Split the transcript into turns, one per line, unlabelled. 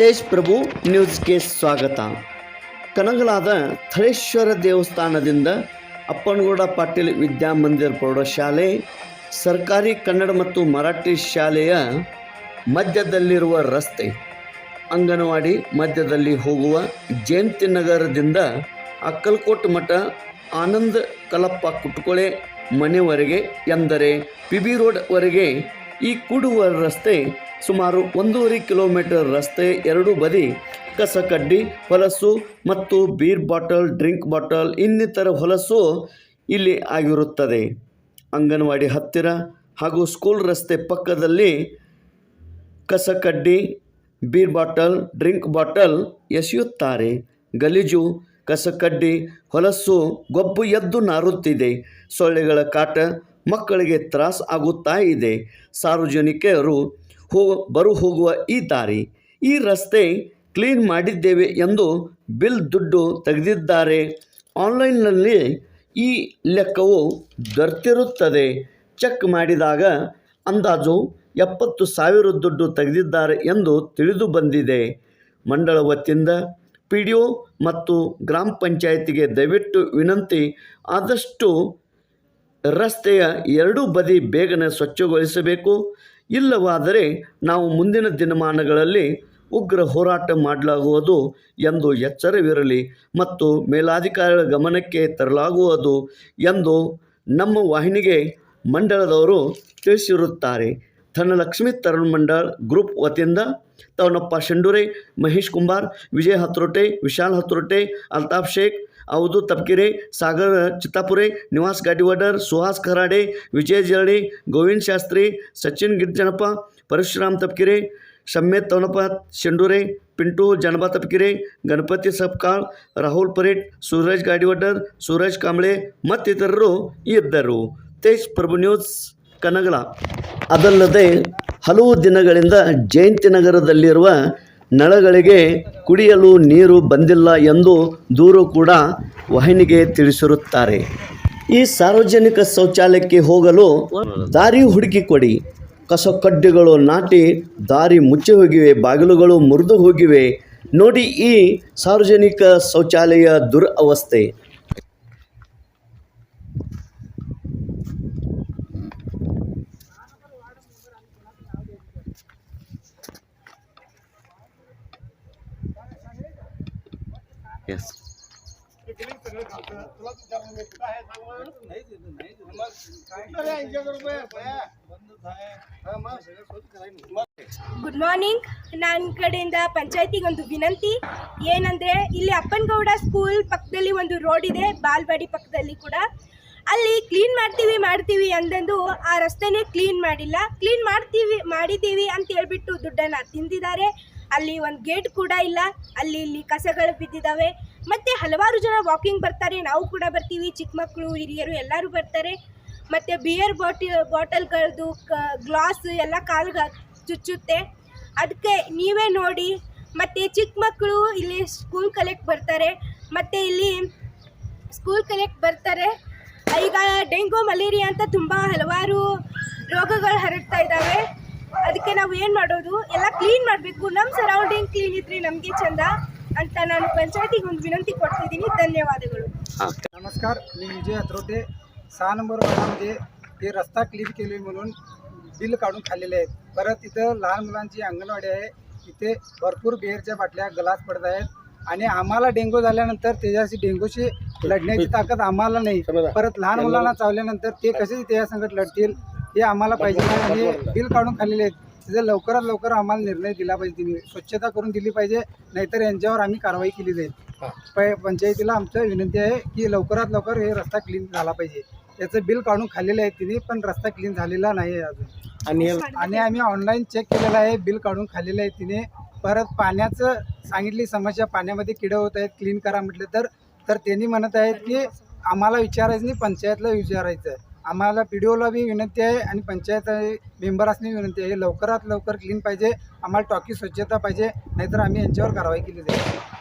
ತೇಜ್ ಪ್ರಭು ನ್ಯೂಸ್ಗೆ ಸ್ವಾಗತ. ಕನಗಲಾದ ಥಳೇಶ್ವರ ದೇವಸ್ಥಾನದಿಂದ ಅಪ್ಪನಗೌಡ ಪಾಟೀಲ್ ವಿದ್ಯಾಮಂದಿರ ಪ್ರೌಢಶಾಲೆ, ಸರ್ಕಾರಿ ಕನ್ನಡ ಮತ್ತು ಮರಾಠಿ ಶಾಲೆಯ ಮಧ್ಯದಲ್ಲಿರುವ ರಸ್ತೆ, ಅಂಗನವಾಡಿ ಮಧ್ಯದಲ್ಲಿ ಹೋಗುವ ಜಯಂತಿ ನಗರದಿಂದ ಅಕ್ಕಲ್ಕೋಟ್ ಮಠ, ಆನಂದ ಕಲಪ್ಪ ಕುಟ್ಕೊಳೆ ಮನೆವರೆಗೆ ಎಂದರೆ ಪಿ ಬಿ ರೋಡ್ವರೆಗೆ ಈ ಕೂಡುವ ರಸ್ತೆ ಸುಮಾರು ಒಂದೂವರೆ ಕಿಲೋಮೀಟರ್ ರಸ್ತೆ ಎರಡೂ ಬದಿ, ಕಸಕಡ್ಡಿ, ಹೊಲಸು ಮತ್ತು ಬೀರ್ ಬಾಟಲ್ ಡ್ರಿಂಕ್ ಬಾಟಲ್ ಇನ್ನಿತರ ಹೊಲಸು ಇಲ್ಲಿ ಆಗಿರುತ್ತದೆ. ಅಂಗನವಾಡಿ ಹತ್ತಿರ ಹಾಗೂ ಸ್ಕೂಲ್ ರಸ್ತೆ ಪಕ್ಕದಲ್ಲಿ ಕಸಕಡ್ಡಿ ಬೀರ್ ಬಾಟಲ್ ಡ್ರಿಂಕ್ ಬಾಟಲ್ ಎಸೆಯುತ್ತಾರೆ. ಗಲೀಜು, ಕಸಕಡ್ಡಿ, ಹೊಲಸು, ಗೊಬ್ಬು ಎದ್ದು ನಾರುತ್ತಿದೆ. ಸೊಳ್ಳೆಗಳ ಕಾಟ ಮಕ್ಕಳಿಗೆ ತ್ರಾಸ ಆಗುತ್ತಾ ಇದೆ. ಸಾರ್ವಜನಿಕರು ಹೋ ಬರು ಹೋಗುವ ಈ ದಾರಿ, ಈ ರಸ್ತೆ ಕ್ಲೀನ್ ಮಾಡಿದ್ದೇವೆ ಎಂದು ಬಿಲ್ ದುಡ್ಡು ತೆಗೆದಿದ್ದಾರೆ. ಆನ್ಲೈನ್ನಲ್ಲಿ ಈ ಲೆಕ್ಕವು ದೊರೆತಿರುತ್ತದೆ. ಚೆಕ್ ಮಾಡಿದಾಗ ಅಂದಾಜು ಎಪ್ಪತ್ತು ಸಾವಿರ ದುಡ್ಡು ತೆಗೆದಿದ್ದಾರೆ ಎಂದು ತಿಳಿದು ಬಂದಿದೆ. ಮಂಡಳ ವತಿಯಿಂದ ಪಿ ಮತ್ತು ಗ್ರಾಮ ಪಂಚಾಯತಿಗೆ ದಯವಿಟ್ಟು ವಿನಂತಿ, ಆದಷ್ಟು ರಸ್ತೆಯ ಎರಡೂ ಬದಿ ಬೇಗನೆ ಸ್ವಚ್ಛಗೊಳಿಸಬೇಕು. ಇಲ್ಲವಾದರೆ ನಾವು ಮುಂದಿನ ದಿನಮಾನಗಳಲ್ಲಿ ಉಗ್ರ ಹೋರಾಟ ಮಾಡಲಾಗುವುದು ಎಂದು ಎಚ್ಚರವಿರಲಿ ಮತ್ತು ಮೇಲಾಧಿಕಾರಿಗಳ ಗಮನಕ್ಕೆ ತರಲಾಗುವುದು ಎಂದು ನಮ್ಮ ವಾಹಿನಿಗೆ ಮಂಡಳದವರು ತಿಳಿಸಿರುತ್ತಾರೆ. ಧನಲಕ್ಷ್ಮಿ ತರುಣ್ ಮಂಡಳ ಗ್ರೂಪ್ ವತಿಯಿಂದ ತವನಪ್ಪ ಶಂಡೂರೆ, ಮಹೇಶ್ ಕುಮಾರ್ ವಿಜಯ್ ಹತ್ರೋಟೆ, ವಿಶಾಲ್ ಹತ್ರೋಟೆ, ಅಲ್ತಾಫ್ ಶೇಖ್ ಅವಧು ತಪ್ಕಿರೆ ಸಾಗರ್ ಚಿತ್ತಾಪುರೆ ನಿವಾಸ್ ಗಾಡಿವಾಡರ್ ಸುಹಾಸ್ ಖರಾಡೆ ವಿಜಯ್ ಜರಡಿ ಗೋವಿಂದ್ ಶಾಸ್ತ್ರಿ ಸಚಿನ್ ಗಿರ್ಜನಪ್ಪ ಪರಶುರಾಮ್ ತಪ್ಕಿರೆ ಶಮ್ಮೇತ್ ತವನಪ್ಪ ಶೆಂಡೂರೆ ಪಿಂಟು ಜನಬಾ ತಪ್ಕಿರೆ ಗಣಪತಿ ಸಬ್ಕಾಳ್ ರಾಹುಲ್ ಪರೇಟ್ ಸೂರಜ್ ಗಾಡಿವಾಡರ್ ಸೂರಜ್ ಕಾಂಬಳೆ ಮತ್ತಿತರರು ಇದ್ದರು. ತೇಜ್ ಪ್ರಭು ನ್ಯೂಸ್ ಕನಗಲ ಅದಲ್ಲದೆ ಹಲವು ದಿನಗಳಿಂದ ಜಯಂತಿ ನಗರದಲ್ಲಿರುವ ನಳಗಳಿಗೆ ಕುಡಿಯಲು ನೀರು ಬಂದಿಲ್ಲ ಎಂದು ದೂರು ಕೂಡ ವಾಹಿನಿಗೆ ತಿಳಿಸಿರುತ್ತಾರೆ. ಈ ಸಾರ್ವಜನಿಕ ಶೌಚಾಲಯಕ್ಕೆ ಹೋಗಲು ದಾರಿ ಹುಡುಕಿಕೊಡಿ. ಕೊಡಿ ಕಸಕಡ್ಡಿಗಳು ನಾಟಿ, ದಾರಿ ಮುಚ್ಚಿ ಹೋಗಿವೆ, ಬಾಗಿಲುಗಳು ಮುರಿದು ಹೋಗಿವೆ. ನೋಡಿ ಈ ಸಾರ್ವಜನಿಕ ಶೌಚಾಲಯ ದುರವಸ್ಥೆ.
ಗುಡ್ ಮಾರ್ನಿಂಗ್ ನನ್ನ ಕಡೆಯಿಂದ ಪಂಚಾಯತಿಗೆ ಒಂದು ವಿನಂತಿ. ಏನಂದರೆ, ಇಲ್ಲಿ ಅಪ್ಪನಗೌಡ ಸ್ಕೂಲ್ ಪಕ್ಕದಲ್ಲಿ ಒಂದು ರೋಡ್ ಇದೆ, ಬಾಲ್ವಾಡಿ ಪಕ್ಕದಲ್ಲಿ ಕೂಡ. ಅಲ್ಲಿ ಕ್ಲೀನ್ ಮಾಡ್ತೀವಿ ಮಾಡ್ತೀವಿ ಅಂದಂದು ಆ ರಸ್ತೆನೇ ಕ್ಲೀನ್ ಮಾಡಿಲ್ಲ. ಕ್ಲೀನ್ ಮಾಡ್ತೀವಿ, ಮಾಡಿದ್ದೀವಿ ಅಂತ ಹೇಳ್ಬಿಟ್ಟು ದುಡ್ಡನ್ನು ತಿಂದಿದ್ದಾರೆ. ಅಲ್ಲಿ ಒಂದು ಗೇಟ್ ಕೂಡ ಇಲ್ಲ. ಅಲ್ಲಿ ಇಲ್ಲಿ ಕಸಗಳು ಬಿದ್ದಿದ್ದಾವೆ ಮತ್ತು ಹಲವಾರು ಜನ ವಾಕಿಂಗ್ ಬರ್ತಾರೆ. ನಾವು ಕೂಡ ಬರ್ತೀವಿ. ಚಿಕ್ಕ ಮಕ್ಕಳು, ಹಿರಿಯರು ಎಲ್ಲರೂ ಬರ್ತಾರೆ. ಮತ್ತು ಬಿಯರ್ ಬಾಟಿ ಬಾಟಲ್ಗಳದ್ದು ಕ ಗ್ಲಾಸ್ ಎಲ್ಲ ಕಾಲ್ಗೆ ಚುಚ್ಚುತ್ತೆ. ಅದಕ್ಕೆ ನೀವೇ ನೋಡಿ. ಮತ್ತು ಚಿಕ್ಕ ಮಕ್ಕಳು ಇಲ್ಲಿ ಸ್ಕೂಲ್ ಕಲೆಕ್ಟ್ ಬರ್ತಾರೆ. ಮತ್ತು ಇಲ್ಲಿ ಸ್ಕೂಲ್ ಕಲೆಕ್ಟ್ ಬರ್ತಾರೆ. ಈಗ ಡೆಂಗು, ಮಲೇರಿಯಾ ಅಂತ ತುಂಬ ಹಲವಾರು ರೋಗಗಳು ಹರಡ್ತಾ ಇದ್ದಾವೆ ಅದಕ್ಕೆ ನಾವು ಏನು ಮಾಡೋದು ಎಲ್ಲ ಕ್ಲೀನ್ ಮಾಡಬೇಕು ನಮ್ಮ ಸರೌಂಡಿಂಗ್ ಕ್ಲೀನ್ ಇದ್ರೆ ನಮಗೆ ಚಂದ ಅಂತ ನಾನು ಪಂಚಾಯತಿಗೆ ಒಂದು ವಿನಂತಿ ಕೊಡ್ತಿದ್ದೀನಿ ಧನ್ಯವಾದಗಳು
नमस्कार मी विजय अत्रोटे सहा नंबर वार्डामध्ये हे रस्ता क्लीन केले म्हणून बिल काढून खाल्लेले आहेत परत इथं लहान मुलांची अंगणवाडी आहे इथे भरपूर बिअरच्या बाटल्या ग्लास पडत आहेत आणि आम्हाला डेंग्यू झाल्यानंतर त्याच्याशी डेंग्यूशी लढण्याची ताकद आम्हाला नाही परत लहान मुलांना चावल्यानंतर ते कसे त्या संकट लढतील हे आम्हाला पाहिजे. आणि बिल काढून खाल्लेले आहेत. तिथे लवकरात लवकर आम्हाला निर्णय दिला पाहिजे. तिने स्वच्छता करून दिली पाहिजे. नाहीतर यांच्यावर आम्ही कारवाई केली जाईल. प- पंचायतीला आमचं विनंती आहे की लवकरात लवकर हे रस्ता क्लीन झाला पाहिजे. याचं बिल काढून खाल्लेलं आहे तिने पण रस्ता क्लीन झालेला नाही आहे अजून.
आणि
आणि आम्ही ऑनलाईन चेक केलेलं आहे. बिल काढून खाल्लेलं आहे तिने. परत पाण्याचं सांगितली समस्या पाण्यामध्ये किडे होत आहेत क्लीन करा म्हटलं तर. तर त्यांनी म्हणत आहेत की आम्हाला विचारायचं नाही पंचायतला विचारायचं आहे. आम्हाला पी डी ओला बी विनंती आहे आणि पंचायत मेंबरासनी विनंती आहे लवकरात लवकर क्लीन पाहिजे आम्हाला टॉकी स्वच्छता पाहिजे नाहीतर आम्ही यांच्यावर कारवाई केली जाईल.